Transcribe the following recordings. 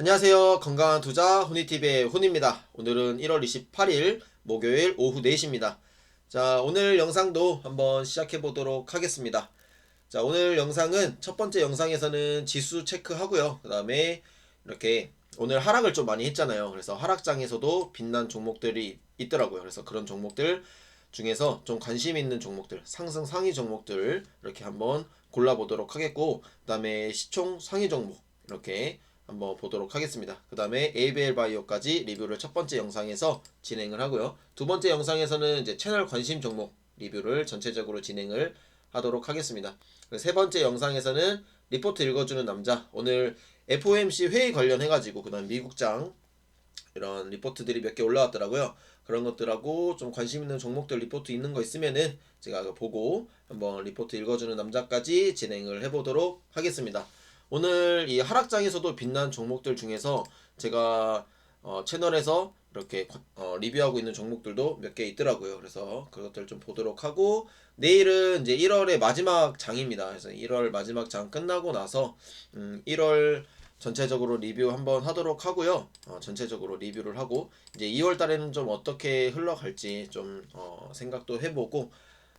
안녕하세요. 건강한 투자 훈이TV의 훈입니다. 오늘은 1월 28일 목요일 오후 4시입니다. 자, 오늘 영상도 한번 시작해 보도록 하겠습니다. 자, 오늘 영상은 첫 번째 영상에서는 지수 체크하고요. 그 다음에 이렇게 오늘 하락을 좀 많이 했잖아요. 그래서 하락장에서도 빛난 종목들이 있더라고요. 그래서 그런 종목들 중에서 좀 관심 있는 종목들, 상승 상위 종목들 이렇게 한번 골라보도록 하겠고, 그 다음에 시총 상위 종목 이렇게 한번 보도록 하겠습니다. 그 다음에 ABL 바이오까지 리뷰를 첫 번째 영상에서 진행을 하고요. 두 번째 영상에서는 이제 채널 관심 종목 리뷰를 전체적으로 진행을 하도록 하겠습니다. 그세 번째 영상에서는 리포트 읽어주는 남자 오늘 FOMC 회의 관련해가지고 그다음 미국장 이런 리포트들이 몇 개 올라왔더라고요. 그런 것들하고 좀 관심 있는 종목들 리포트 있는 거 있으면은 제가 보고 한번 리포트 읽어주는 남자까지 진행을 해보도록 하겠습니다. 오늘 이 하락장에서도 빛난 종목들 중에서 제가 어, 채널에서 이렇게 과- 어, 리뷰하고 있는 종목들도 몇 개 있더라고요. 그래서 그것들 좀 보도록 하고 내일은 이제 1월의 마지막 장입니다. 그래서 1월 마지막 장 끝나고 나서 음, 1월 전체적으로 리뷰 한번 하도록 하고요. 어, 전체적으로 리뷰를 하고 이제 2월 달에는 좀 어떻게 흘러갈지 좀 어, 생각도 해보고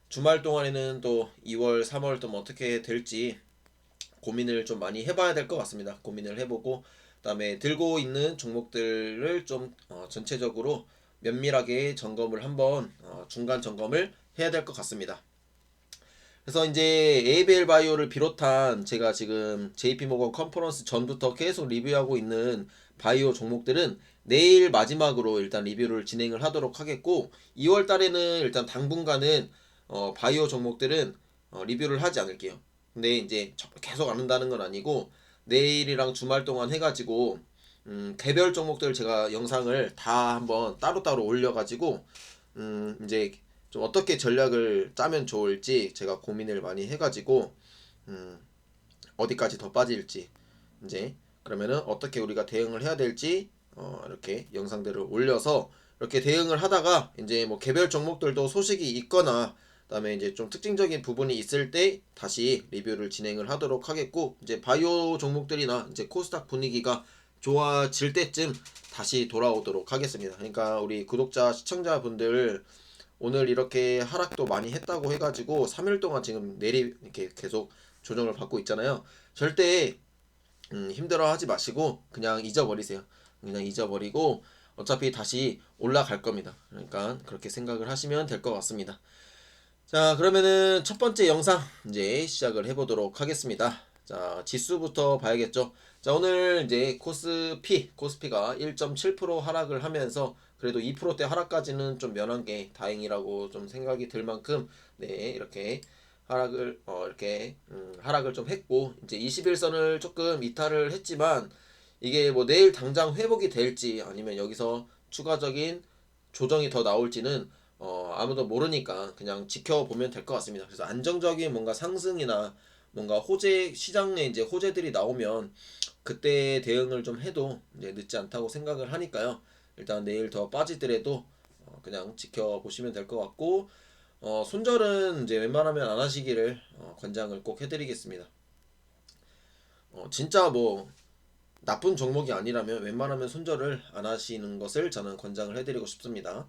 주말 동안에는 또 2월, 3월 또 어떻게 될지 고민을 좀 많이 해봐야 될 것 같습니다. 고민을 해보고 그다음에 들고 있는 종목들을 좀 어, 전체적으로 면밀하게 점검을 한번 어, 중간 점검을 해야 될 것 같습니다. 그래서 이제 ABL 바이오를 비롯한 제가 지금 JP 모건 컨퍼런스 전부터 계속 리뷰하고 있는 바이오 종목들은 내일 마지막으로 일단 리뷰를 진행을 하도록 하겠고 2월 달에는 일단 당분간은 어, 바이오 종목들은 어, 리뷰를 하지 않을게요. 근데 이제 저- 계속 안 한다는 건 아니고 내일이랑 주말 동안 해가지고 음, 개별 종목들 제가 영상을 다 한번 따로따로 올려가지고 음, 이제 좀 어떻게 전략을 짜면 좋을지 제가 고민을 많이 해가지고 음, 어디까지 더 빠질지 이제 그러면은 어떻게 우리가 대응을 해야 될지 어, 이렇게 영상들을 올려서 이렇게 대응을 하다가 이제 뭐 개별 종목들도 소식이 있거나 그다음에 이제 좀 특징적인 부분이 있을 때 다시 리뷰를 진행을 하도록 하겠고 이제 바이오 종목들이나 이제 코스닥 분위기가 좋아질 때쯤 다시 돌아오도록 하겠습니다. 그러니까 우리 구독자 시청자분들 오늘 이렇게 하락도 많이 했다고 해가지고 3일 동안 지금 내리 이렇게 계속 조정을 받고 있잖아요. 절대 음, 힘들어하지 마시고 그냥 잊어버리세요. 그냥 잊어버리고 어차피 다시 올라갈 겁니다. 그러니까 그렇게 생각을 하시면 될 것 같습니다. 자, 그러면은 첫 번째 영상 이제 시작을 해보도록 하겠습니다. 자, 지수부터 봐야겠죠. 자, 오늘 이제 코스피, 코스피가 1.7% 하락을 하면서 그래도 2%대 하락까지는 좀 면한 게 다행이라고 좀 생각이 들 만큼 네, 이렇게 하락을 어 이렇게 음, 하락을 좀 했고 이제 21선을 조금 이탈을 했지만 이게 뭐 내일 당장 회복이 될지 아니면 여기서 추가적인 조정이 더 나올지는 어 아무도 모르니까 그냥 지켜보면 될 것 같습니다. 그래서 안정적인 뭔가 상승이나 뭔가 호재 시장에 이제 호재들이 나오면 그때 대응을 좀 해도 이제 늦지 않다고 생각을 하니까요. 일단 내일 더 빠지더라도 어, 그냥 지켜보시면 될 것 같고 어, 손절은 이제 웬만하면 안 하시기를 어, 권장을 꼭 해드리겠습니다. 어, 진짜 뭐 나쁜 종목이 아니라면 웬만하면 손절을 안 하시는 것을 저는 권장을 해드리고 싶습니다.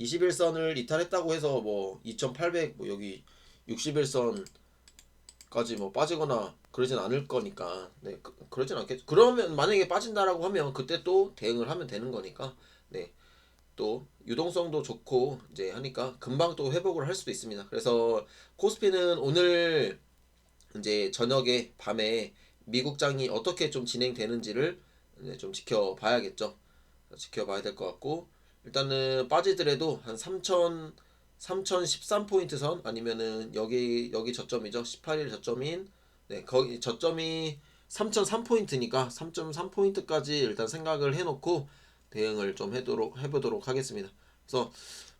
네. 21선을 이탈했다고 해서 뭐 2800 뭐 여기 61선까지 뭐 빠지거나 그러진 않을 거니까 네 그, 그러진 않겠죠. 그러면 만약에 빠진다라고 하면 그때 또 대응을 하면 되는 거니까 네. 또 유동성도 좋고 이제 하니까 금방 또 회복을 할 수도 있습니다. 그래서 코스피는 오늘 이제 저녁에 밤에 미국장이 어떻게 좀 진행되는지를 좀 지켜봐야겠죠. 지켜봐야 될 것 같고 일단은 빠지더라도 한 3천 3013포인트 선 아니면은 여기 여기 저점이죠. 18일 저점인 네, 거기 저점이 3003포인트니까 3.3포인트까지 일단 생각을 해 놓고 대응을 좀 해도록 해 보도록 하겠습니다. 그래서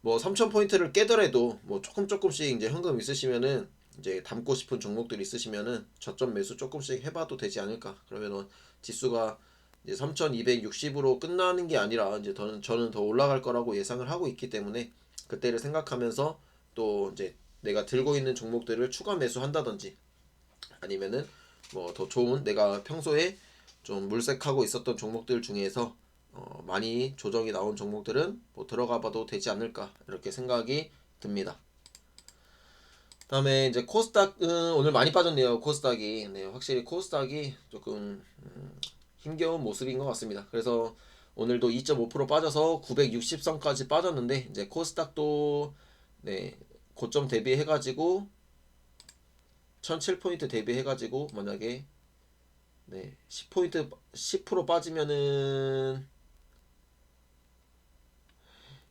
뭐 3,000포인트를 깨더라도 뭐 조금 조금씩 이제 현금 있으시면은 이제 담고 싶은 종목들 있으시면은 저점 매수 조금씩 해 봐도 되지 않을까. 그러면은 지수가 이제 3,260으로 끝나는 게 아니라 이제 저는 저는 더 올라갈 거라고 예상을 하고 있기 때문에 그때를 생각하면서 또 이제 내가 들고 있는 종목들을 추가 매수한다든지 아니면은 뭐 더 좋은 내가 평소에 좀 물색하고 있었던 종목들 중에서 어, 많이 조정이 나온 종목들은 뭐 들어가 봐도 되지 않을까 이렇게 생각이 듭니다. 다음에 이제 코스닥은 오늘 많이 빠졌네요. 코스닥이 네, 확실히 코스닥이 조금 음, 힘겨운 모습인 것 같습니다. 그래서 오늘도 2.5% 빠져서 960선까지 빠졌는데 이제 코스닥도 네, 고점 대비해 가지고 1007포인트 대비해 가지고 만약에 네, 10포인트 10% 빠지면은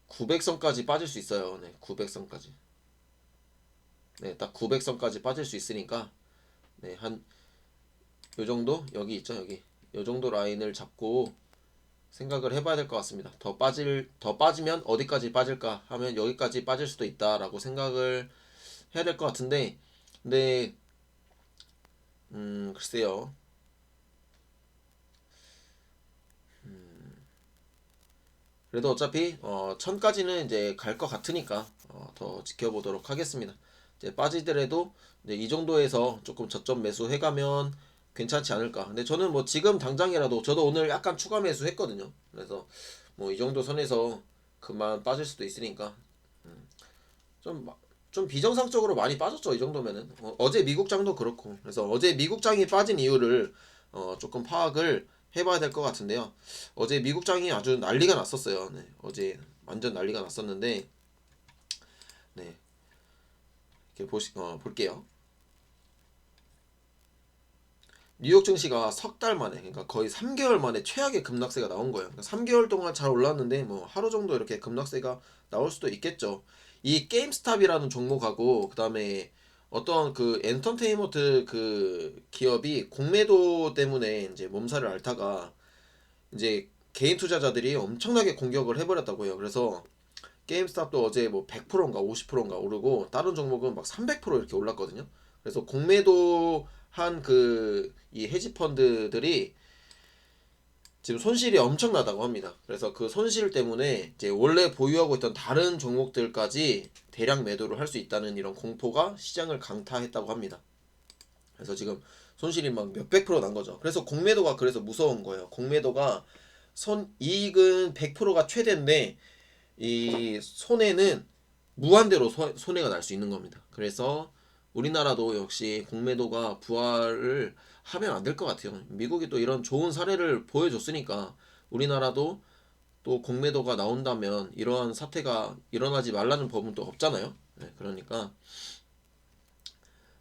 900선까지 빠질 수 있어요. 네, 900선까지. 네, 딱 900선까지 빠질 수 있으니까 네, 한 요 정도 여기 있죠, 여기. 요 정도 라인을 잡고 생각을 해봐야 될 것 같습니다. 더 빠질 더 빠지면 어디까지 빠질까 하면 여기까지 빠질 수도 있다라고 생각을 해야 될 것 같은데, 근데 음 글쎄요. 음, 그래도 어차피 어, 천까지는 이제 갈 것 같으니까 어, 더 지켜보도록 하겠습니다. 이제 빠지더라도 이제 이 정도에서 조금 저점 매수 해가면 괜찮지 않을까. 근데 저는 뭐 지금 당장이라도 저도 오늘 약간 추가 매수 했거든요. 그래서 뭐 이 정도 선에서 그만 빠질 수도 있으니까 음, 좀좀 비정상적으로 많이 빠졌죠. 이 정도면은 어, 제 미국장도 그렇고 그래서 어제 미국장이 빠진 이유를 어, 조금 파악을 해봐야 될 것 같은데요. 어제 미국장이 아주 난리가 났었어요. 네, 어제 완전 난리가 났었는데 네 이렇게 보시 어, 볼게요. 뉴욕 증시가 석 달 만에 그러니까 거의 3개월 만에 최악의 급락세가 나온 거예요. 그러니까 3개월 동안 잘 올랐는데 뭐 하루 정도 이렇게 급락세가 나올 수도 있겠죠. 이 게임스탑이라는 종목하고 그다음에 어떤 그 엔터테인먼트 그 기업이 공매도 때문에 이제 몸살을 앓다가 이제 개인 투자자들이 엄청나게 공격을 해버렸다고요. 그래서 게임스탑도 어제 뭐 100%인가 50%인가 오르고 다른 종목은 막 300% 이렇게 올랐거든요. 그래서 공매도 한 그 이 헤지 펀드들이 지금 손실이 엄청나다고 합니다. 그래서 그 손실 때문에 이제 원래 보유하고 있던 다른 종목들까지 대량 매도를 할 수 있다는 이런 공포가 시장을 강타했다고 합니다. 그래서 지금 손실이 막 몇백 프로 난 거죠. 그래서 공매도가 그래서 무서운 거예요. 공매도가 선 이익은 100%가 최대인데 이 손해는 무한대로 소, 손해가 날 수 있는 겁니다. 그래서 우리나라도 역시 공매도가 부활을 하면 안 될 것 같아요. 미국이 또 이런 좋은 사례를 보여줬으니까 우리나라도 또 공매도가 나온다면 이러한 사태가 일어나지 말라는 법은 또 없잖아요. 네, 그러니까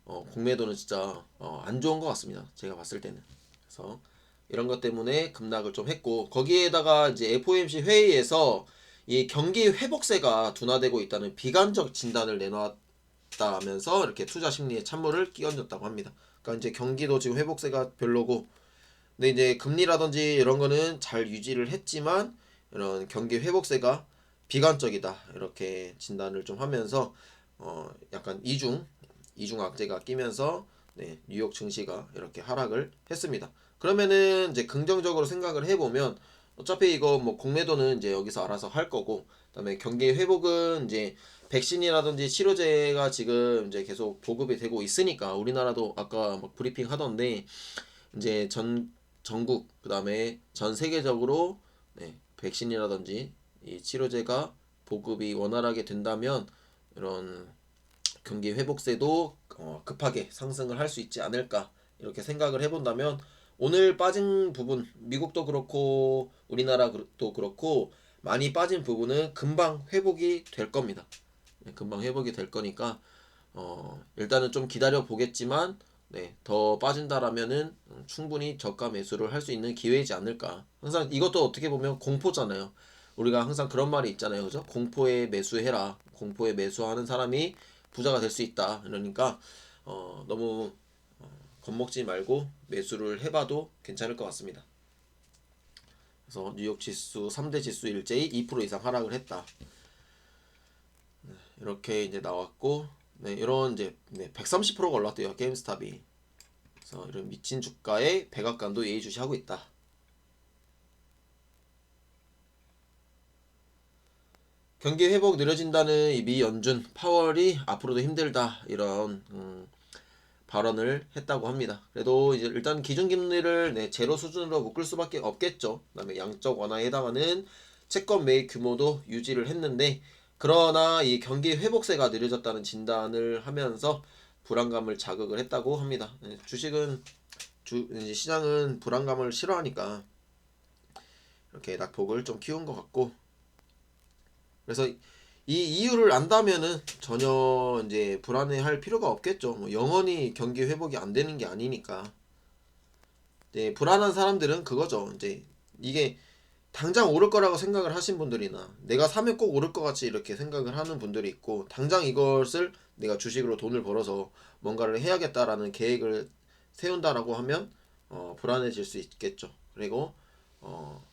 어, 공매도는 진짜 어, 안 좋은 것 같습니다. 제가 봤을 때는. 그래서 이런 것 때문에 급락을 좀 했고 거기에다가 이제 FOMC 회의에서 이 경기 회복세가 둔화되고 있다는 비관적 진단을 내놨 다면서 이렇게 투자 심리에 찬물을 끼얹었다고 합니다. 그러니까 이제 경기도 지금 회복세가 별로고 근데 이제 금리라든지 이런 거는 잘 유지를 했지만 이런 경기 회복세가 비관적이다 이렇게 진단을 좀 하면서 어 약간 이중 이중 악재가 끼면서 네, 뉴욕 증시가 이렇게 하락을 했습니다. 그러면은 이제 긍정적으로 생각을 해보면 어차피 이거 뭐 공매도는 이제 여기서 알아서 할 거고 그다음에 경기 회복은 이제 백신이라든지 치료제가 지금 이제 계속 보급이 되고 있으니까 우리나라도 아까 막 브리핑 하던데 이제 전 전국 그다음에 전 세계적으로 네, 백신이라든지 이 치료제가 보급이 원활하게 된다면 이런 경기 회복세도 어, 급하게 상승을 할 수 있지 않을까 이렇게 생각을 해본다면 오늘 빠진 부분 미국도 그렇고 우리나라도 그렇고 많이 빠진 부분은 금방 회복이 될 겁니다. 네, 금방 회복이 될 거니까 어, 일단은 좀 기다려 보겠지만 네, 더 빠진다라면은 충분히 저가 매수를 할 수 있는 기회이지 않을까. 항상 이것도 어떻게 보면 공포잖아요. 우리가 항상 그런 말이 있잖아요. 그죠? 공포에 매수해라. 공포에 매수하는 사람이 부자가 될 수 있다. 그러니까 어, 너무 겁먹지 말고 매수를 해봐도 괜찮을 것 같습니다. 그래서 뉴욕 지수 3대 지수 일제히 2% 이상 하락을 했다. 네, 이렇게 이제 나왔고 네, 이런 이제 네, 130%가 올랐대요 게임스탑이. 그래서 이런 미친 주가에 백악관도 예의주시하고 있다. 경기 회복 느려진다는 이 미 연준 파월이 앞으로도 힘들다 이런 음, 발언을 했다고 합니다. 그래도 이제 일단 기준 금리를 네, 제로 수준으로 묶을 수밖에 없겠죠. 그다음에 양적 완화에 해당하는 채권 매입 규모도 유지를 했는데 그러나 이 경기 회복세가 느려졌다는 진단을 하면서 불안감을 자극을 했다고 합니다. 네, 주식은 주 시장은 불안감을 싫어하니까 이렇게 낙폭을 좀 키운 것 같고 그래서 이 이유를 안다면은 전혀 이제 불안해할 필요가 없겠죠. 뭐 영원히 경기 회복이 안 되는 게 아니니까. 이제 불안한 사람들은 그거죠. 이제 이게 당장 오를 거라고 생각을 하신 분들이나 내가 사면 꼭 오를 것 같이 이렇게 생각을 하는 분들이 있고 당장 이것을 내가 주식으로 돈을 벌어서 뭔가를 해야겠다라는 계획을 세운다라고 하면 어, 불안해질 수 있겠죠. 그리고 어,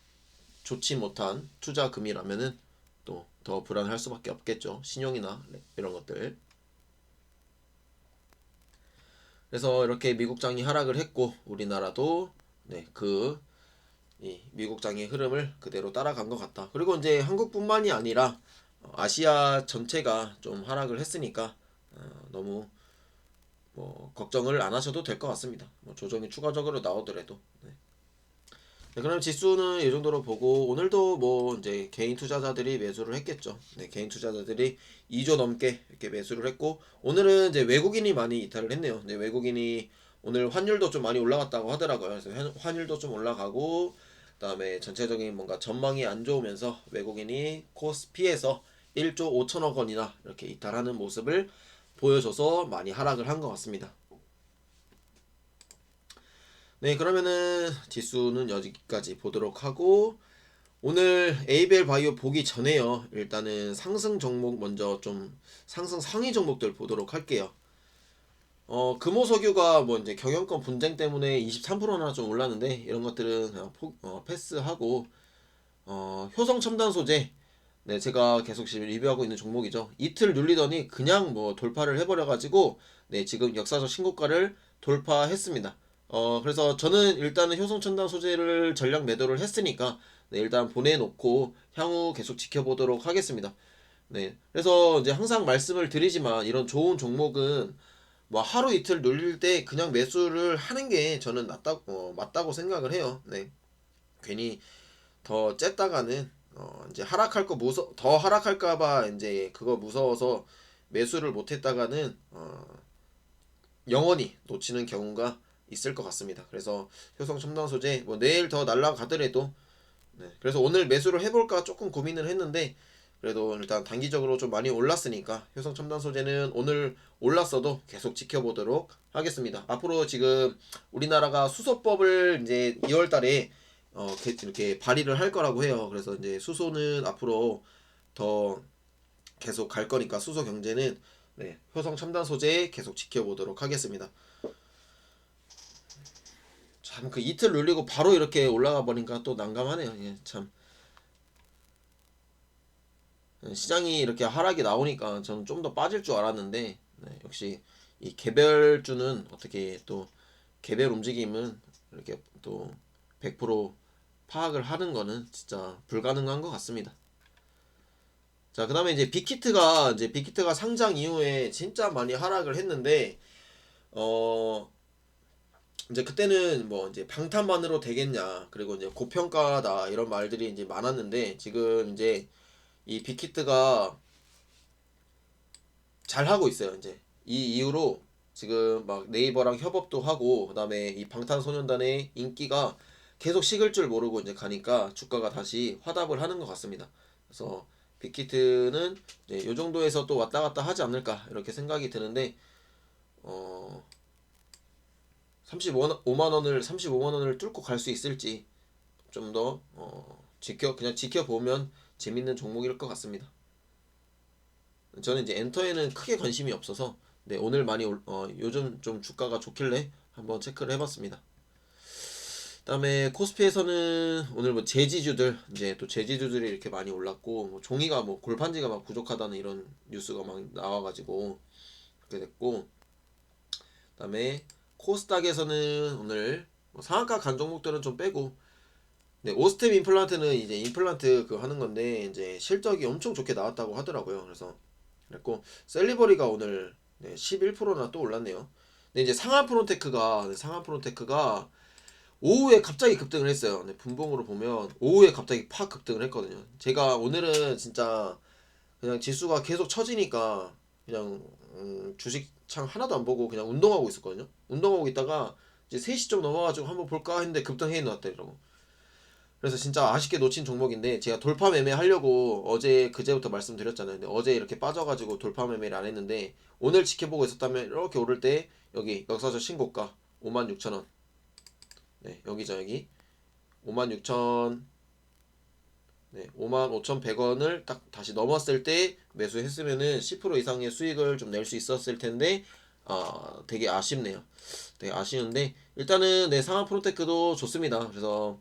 좋지 못한 투자금이라면은 또 더 불안할 수밖에 없겠죠. 신용이나 이런 것들. 그래서 이렇게 미국장이 하락을 했고 우리나라도 네, 그 이 미국 장의 흐름을 그대로 따라간 것 같다. 그리고 이제 한국뿐만이 아니라 어, 아시아 전체가 좀 하락을 했으니까 어, 너무 뭐 걱정을 안 하셔도 될 것 같습니다. 뭐 조정이 추가적으로 나오더라도. 네. 네, 그럼 지수는 이 정도로 보고 오늘도 뭐 이제 개인 투자자들이 매수를 했겠죠. 네, 개인 투자자들이 2조 넘게 이렇게 매수를 했고 오늘은 이제 외국인이 많이 이탈을 했네요. 네, 외국인이 오늘 환율도 좀 많이 올라갔다고 하더라고요. 그래서 환- 환율도 좀 올라가고 그다음에 전체적인 뭔가 전망이 안 좋으면서 외국인이 코스피에서 1조 5천억 원이나 이렇게 이탈하는 모습을 보여줘서 많이 하락을 한 것 같습니다. 네, 그러면은 지수는 여기까지 보도록 하고 오늘 에이벨 바이오 보기 전에요. 일단은 상승 종목 먼저 좀 상승 상위 종목들 보도록 할게요. 어, 금호석유가 뭐 이제 경영권 분쟁 때문에 23%나 좀 올랐는데 이런 것들은 그냥 포, 어, 패스하고 어, 효성 첨단 소재 네, 제가 계속 지금 리뷰하고 있는 종목이죠. 이틀 눌리더니 그냥 뭐 돌파를 해버려가지고 네, 지금 역사적 신고가를 돌파했습니다. 어, 그래서 저는 일단은 효성 첨단 소재를 전략 매도를 했으니까 네, 일단 보내놓고 향후 계속 지켜보도록 하겠습니다. 네, 그래서 이제 항상 말씀을 드리지만 이런 좋은 종목은 뭐 하루 이틀 눌릴 때 그냥 매수를 하는 게 저는 낫다, 어, 맞다고 생각을 해요. 네, 괜히 더 쬐다가는 어, 이제 하락할 거 무서 더 하락할까봐 이제 그거 무서워서 매수를 못했다가는 어, 영원히 놓치는 경우가 있을 것 같습니다. 그래서 효성 첨단 소재 뭐 내일 더 날라가더라도 네, 그래서 오늘 매수를 해볼까 조금 고민을 했는데 그래도 일단 단기적으로 좀 많이 올랐으니까 효성 첨단 소재는 오늘 올랐어도 계속 지켜보도록 하겠습니다. 앞으로 지금 우리나라가 수소법을 이제 2월 달에 어, 게- 이렇게 발의를 할 거라고 해요. 그래서 이제 수소는 앞으로 더 계속 갈 거니까 수소 경제는 네, 효성 첨단 소재 계속 지켜보도록 하겠습니다. 참 그 이틀 눌리고 바로 이렇게 올라가 버리니까 또 난감하네요. 예, 참 예, 시장이 이렇게 하락이 나오니까 저는 좀 더 빠질 줄 알았는데 네, 역시 이 개별주는 어떻게 또 개별 움직임은 이렇게 또 100% 파악을 하는 거는 진짜 불가능한 것 같습니다. 자, 그 다음에 이제 빅히트가 이제 빅히트가 상장 이후에 진짜 많이 하락을 했는데 어 이제 그때는 뭐 이제 방탄만으로 되겠냐 그리고 이제 고평가다 이런 말들이 이제 많았는데 지금 이제 이 빅히트가 잘 하고 있어요 이제 이 이후로 지금 막 네이버랑 협업도 하고 그다음에 이 방탄소년단의 인기가 계속 식을 줄 모르고 이제 가니까 주가가 다시 화답을 하는 것 같습니다. 그래서 빅히트는 이제 요 정도에서 또 왔다 갔다 하지 않을까 이렇게 생각이 드는데 어 35만 원을 35만 원을 뚫고 갈 수 있을지 좀더 어, 지켜 그냥 지켜보면 재밌는 종목일 것 같습니다. 저는 이제 엔터에는 크게 관심이 없어서 네, 오늘 많이 올, 어, 요즘 좀 주가가 좋길래 한번 체크를 해봤습니다. 그다음에 코스피에서는 오늘 뭐 제지주들 이제 또 제지주들이 이렇게 많이 올랐고 뭐 종이가 뭐 골판지가 막 부족하다는 이런 뉴스가 막 나와가지고 그렇게 됐고 그다음에 코스닥에서는 오늘 뭐 상한가 간 종목들은 좀 빼고 네, 오스템 임플란트는 이제 임플란트 그 하는 건데 이제 실적이 엄청 좋게 나왔다고 하더라고요. 그래서 그랬고 셀리버리가 오늘 네, 11%나 또 올랐네요. 근데 이제 상한 프론테크가 네, 상한 프론테크가 오후에 갑자기 급등을 했어요. 네, 분봉으로 보면 오후에 갑자기 팍 급등을 했거든요. 제가 오늘은 진짜 그냥 지수가 계속 처지니까 그냥 음, 주식창 하나도 안 보고 그냥 운동하고 있었거든요. 운동하고 있다가 이제 3시 좀 넘어가지고 한번 볼까 했는데 급등해 놓았더라고. 그래서 진짜 아쉽게 놓친 종목인데 제가 돌파 매매 하려고 어제 그제부터 말씀드렸잖아요. 근데 어제 이렇게 빠져가지고 돌파 매매를 안 했는데 오늘 지켜보고 있었다면 이렇게 오를 때 여기 역사적 신고가 56,000원. 네 여기죠 여기 56,000 네, 55,100원을 딱 다시 넘었을 때 매수했으면은 10% 이상의 수익을 좀 낼 수 있었을 텐데 아 되게 아쉽네요. 되게 아쉬운데 일단은 네 상하 프로테크도 좋습니다. 그래서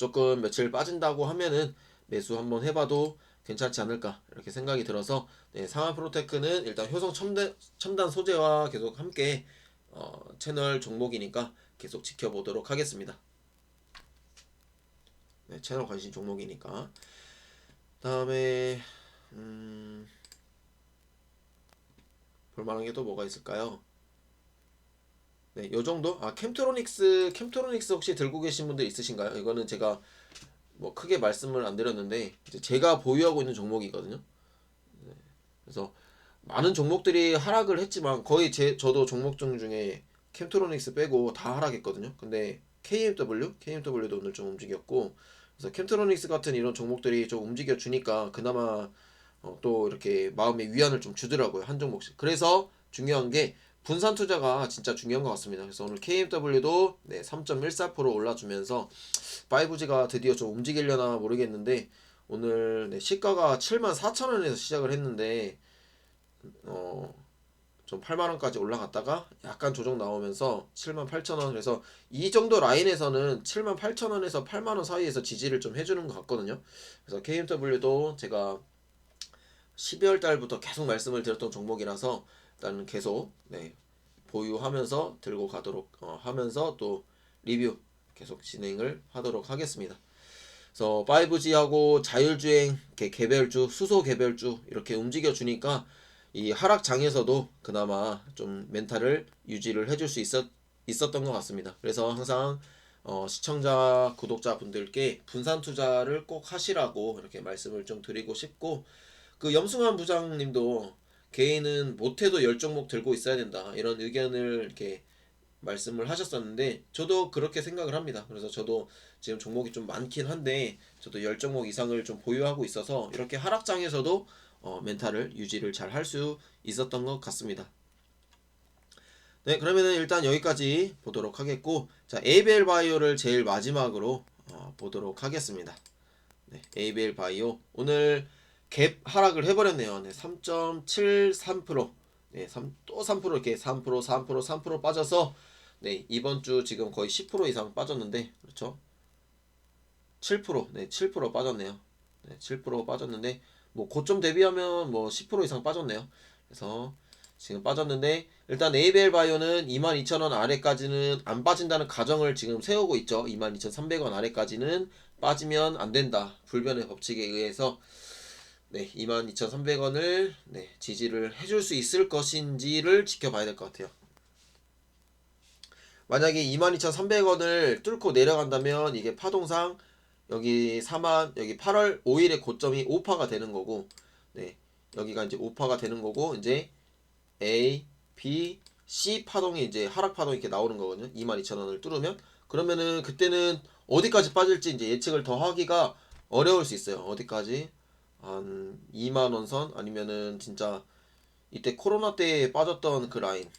조금 며칠 빠진다고 하면은 매수 한번 해봐도 괜찮지 않을까 이렇게 생각이 들어서 네, 상하 프로테크는 일단 효성 첨단, 첨단 소재와 계속 함께 어, 채널 종목이니까 계속 지켜보도록 하겠습니다. 네, 채널 관심 종목이니까 다음에 음, 볼만한 게 또 뭐가 있을까요? 네, 요 정도? 아, 캠트로닉스, 캠트로닉스 혹시 들고 계신 분들 있으신가요? 이거는 제가 뭐 크게 말씀을 안 드렸는데, 이제 제가 보유하고 있는 종목이거든요. 네, 그래서 많은 종목들이 하락을 했지만 거의 제 저도 종목 중 중에 캠트로닉스 빼고 다 하락했거든요. 근데 KMW, KMW도 오늘 좀 움직였고, 그래서 캠트로닉스 같은 이런 종목들이 좀 움직여 주니까 그나마 어, 또 이렇게 마음의 위안을 좀 주더라고요 한 종목씩. 그래서 중요한 게 분산 투자가 진짜 중요한 것 같습니다. 그래서 오늘 KMW도 네, 3.14% 올라주면서 5G가 드디어 좀 움직이려나 모르겠는데 오늘 네, 시가가 74,000원에서 시작을 했는데 어, 좀 8만 원까지 올라갔다가 약간 조정 나오면서 78,000원 그래서 이 정도 라인에서는 78,000원에서 8만 원 사이에서 지지를 좀 해주는 것 같거든요. 그래서 KMW도 제가 12월 달부터 계속 말씀을 드렸던 종목이라서 일단은 계속 네, 보유하면서 들고 가도록 어, 하면서 또 리뷰 계속 진행을 하도록 하겠습니다. 그래서 5G하고 자율주행 개- 개별주, 수소 개별주 이렇게 움직여 주니까 이 하락장에서도 그나마 좀 멘탈을 유지를 해줄 수 있었, 있었던 것 같습니다. 그래서 항상 어, 시청자, 구독자 분들께 분산 투자를 꼭 하시라고 이렇게 말씀을 좀 드리고 싶고 그 염승환 부장님도 개인은 못해도 열 종목 들고 있어야 된다 이런 의견을 이렇게 말씀을 하셨었는데 저도 그렇게 생각을 합니다. 그래서 저도 지금 종목이 좀 많긴 한데 저도 열 종목 이상을 좀 보유하고 있어서 이렇게 하락장에서도 어, 멘탈을 유지를 잘 할 수 있었던 것 같습니다. 네, 그러면은 일단 여기까지 보도록 하겠고, 자, 에이벨 바이오를 제일 마지막으로 어, 보도록 하겠습니다. 네, 에이벨 바이오 오늘 갭 하락을 해버렸네요. 네, 3.73%, 네, 3, 또 3% 이렇게 3%, 3%, 3% 빠져서 네, 이번 주 지금 거의 10% 이상 빠졌는데, 그렇죠? 7%, 네, 7% 빠졌네요. 네, 7% 빠졌는데, 뭐 고점 대비하면 뭐 10% 이상 빠졌네요. 그래서 지금 빠졌는데 일단 에이벨 바이오는 22,000원 아래까지는 안 빠진다는 가정을 지금 세우고 있죠. 22,300원 아래까지는 빠지면 안 된다. 불변의 법칙에 의해서 네, 22,300원을 네, 지지를 해줄 수 있을 것인지를 지켜봐야 될 것 같아요. 만약에 22,300원을 뚫고 내려간다면 이게 파동상 여기 4만 여기 8월 5일의 고점이 5파가 되는 거고 네 여기가 이제 5파가 되는 거고 이제 A, B, C 파동이 이제 하락 파동이 이렇게 나오는 거거든요. 22,000원을 뚫으면. 그러면은 그때는 어디까지 빠질지 이제 예측을 더 하기가 어려울 수 있어요. 어디까지 한 2만 원 선 아니면은 진짜 이때 코로나 때 빠졌던 그 라인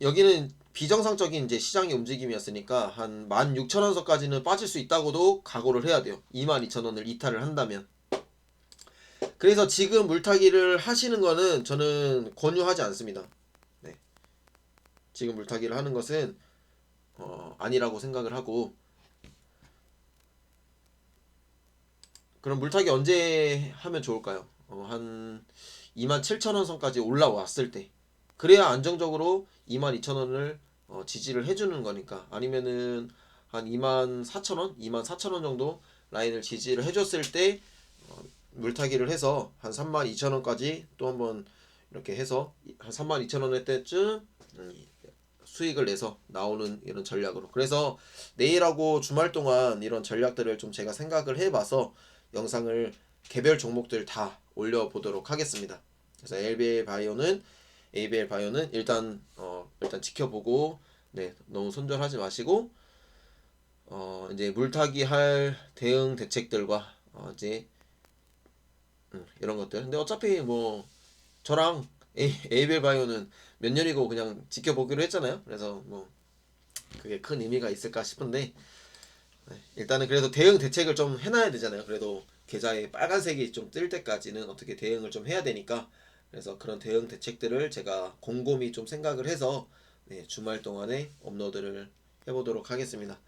여기는 비정상적인 이제 시장의 움직임이었으니까 한 16,000원 선까지는 빠질 수 있다고도 각오를 해야 돼요. 22,000원을 이탈을 한다면. 그래서 지금 물타기를 하시는 거는 저는 권유하지 않습니다. 네. 지금 물타기를 하는 것은 어, 아니라고 생각을 하고 그럼 물타기 언제 하면 좋을까요? 어, 한 27,000원 선까지 올라왔을 때. 그래야 안정적으로 22,000원을 어, 지지를 해주는 거니까. 아니면은 한 24,000원, 24,000원 정도 라인을 지지를 해줬을 때 어, 물타기를 해서 한 32,000원까지 또 한번 이렇게 해서 한 32,000원일 때쯤 음, 수익을 내서 나오는 이런 전략으로. 그래서 내일하고 주말 동안 이런 전략들을 좀 제가 생각을 해봐서 영상을 개별 종목들 다 올려보도록 하겠습니다. 그래서 LBL 바이오는 ABL 바이오는 일단 어 일단 지켜보고 네 너무 손절하지 마시고 어 이제 물타기 할 대응 대책들과 어 이제 음, 이런 것들 근데 어차피 뭐 저랑 ABL 바이오는 몇 년이고 그냥 지켜보기로 했잖아요. 그래서 뭐 그게 큰 의미가 있을까 싶은데 네, 일단은 그래도 대응 대책을 좀 해놔야 되잖아요. 그래도 계좌에 빨간색이 좀 뜰 때까지는 어떻게 대응을 좀 해야 되니까 그래서 그런 대응 대책들을 제가 곰곰이 좀 생각을 해서 네, 주말 동안에 업로드를 해보도록 하겠습니다.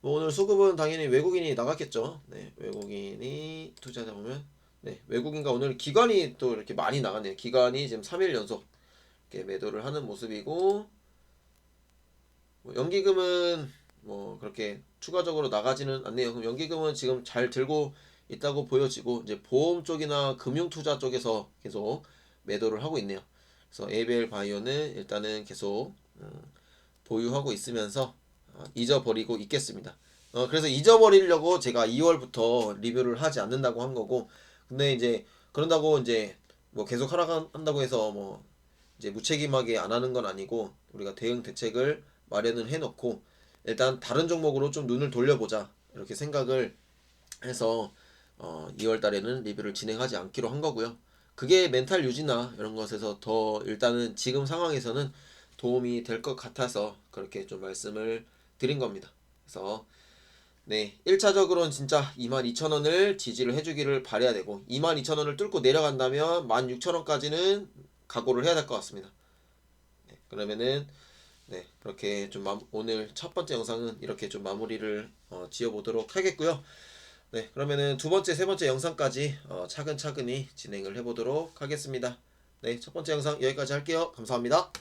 뭐 오늘 수급은 당연히 외국인이 나갔겠죠. 네, 외국인이 투자하다 보면 네, 외국인과 오늘 기관이 또 이렇게 많이 나갔네요. 기관이 지금 3일 연속 이렇게 매도를 하는 모습이고 뭐 연기금은 뭐 그렇게 추가적으로 나가지는 않네요. 그럼 연기금은 지금 잘 들고 있다고 보여지고 이제 보험 쪽이나 금융 투자 쪽에서 계속 매도를 하고 있네요. 그래서 ABL 바이오는 일단은 계속 음, 보유하고 있으면서 어, 잊어버리고 있겠습니다. 어, 그래서 잊어버리려고 제가 2월부터 리뷰를 하지 않는다고 한 거고 근데 이제 그런다고 이제 뭐 계속 하락한다고 해서 뭐 이제 무책임하게 안 하는 건 아니고 우리가 대응 대책을 마련을 해놓고 일단 다른 종목으로 좀 눈을 돌려보자 이렇게 생각을 해서 어, 2월 달에는 리뷰를 진행하지 않기로 한 거고요. 그게 멘탈 유지나 이런 것에서 더 일단은 지금 상황에서는 도움이 될 것 같아서 그렇게 좀 말씀을 드린 겁니다. 그래서 네, 1차적으로는 진짜 22,000원을 지지를 해주기를 바래야 되고 22,000원을 뚫고 내려간다면 16,000원까지는 각오를 해야 될 것 같습니다. 네, 그러면은 네, 그렇게 좀 마, 오늘 첫 번째 영상은 이렇게 좀 마무리를 어, 지어보도록 하겠고요. 네, 그러면은 두 번째, 세 번째 영상까지 어, 차근차근히 진행을 해보도록 하겠습니다. 네, 첫 번째 영상 여기까지 할게요. 감사합니다.